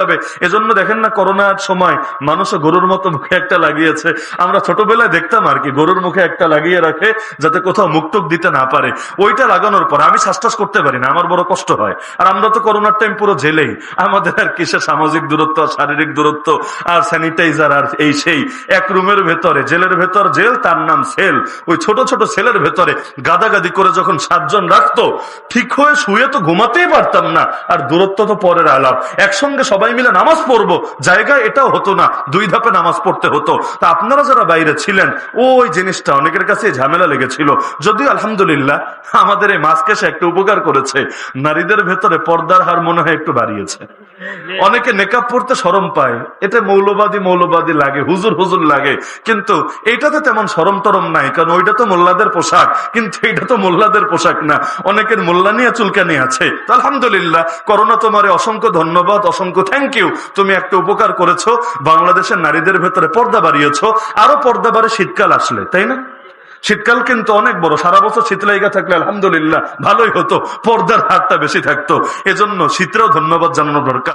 আর সামাজিক দূরত্ব শারীরিক দূরত্ব, আর স্যানিটাইজার আর এই সেই। এক রুমের ভেতরে, জেলের ভেতর জেল, তার নাম সেল ওই ছোট ছোট সেলের ভেতরে গাদাগাদি করে যখন সাতজন রাখতো, ঠিক হয়ে শুয়ে তো ঘুমাতেই পারতাম না। আর দূরত্ব তো পরের আলাপ। একসঙ্গে সবাই মিলে নামাজ পড়ব। জায়গা এটাও হতো না, দুই ধাপে নামাজ পড়তে হতো। তা আপনারা যারা বাইরে ছিলেন, ওই জিনিসটা অনেকের কাছে ঝামেলা লেগেছিল। যদিও আলহামদুলিল্লাহ, আমাদের এই মাস্ক এসে একটা উপকার করেছে। নারীদের ভেতরে পর্দার হার মনে হয় একটু বাড়িয়েছে। অনেকে নেকাব পড়তে সরম পায়। এটা মৌলবাদী মৌলবাদী লাগে, হুজুর হুজুর লাগে। কিন্তু এইটাতে তেমন সরম টরম নাই, কারণ ওইটা তো মোল্লাদের পোশাক। কিন্তু এটা তো মোল্লাদের পোশাক না। অনেকের মোল্লা নিয়ে চুলকানি আছে। আলহামদুলিল্লাহ, করোনা তোমারে অসংখ্য ধন্যবাদ, অসংখ্য থ্যাংক ইউ তুমি একটা উপকার করেছ। বাংলাদেশের নারীদের ভেতরে পর্দা বাড়িয়েছ। আরও পর্দা বাড়ে শীতকাল আসলে, তাই না? শীতকাল কিন্তু অনেক বড়। সারা বছর শীত লেগে থাকলে আলহামদুলিল্লাহ ভালোই হতো। পর্দার হাতটা বেশি থাকতো। এজন্য শীতরাও ধন্যবাদ জানানো দরকার।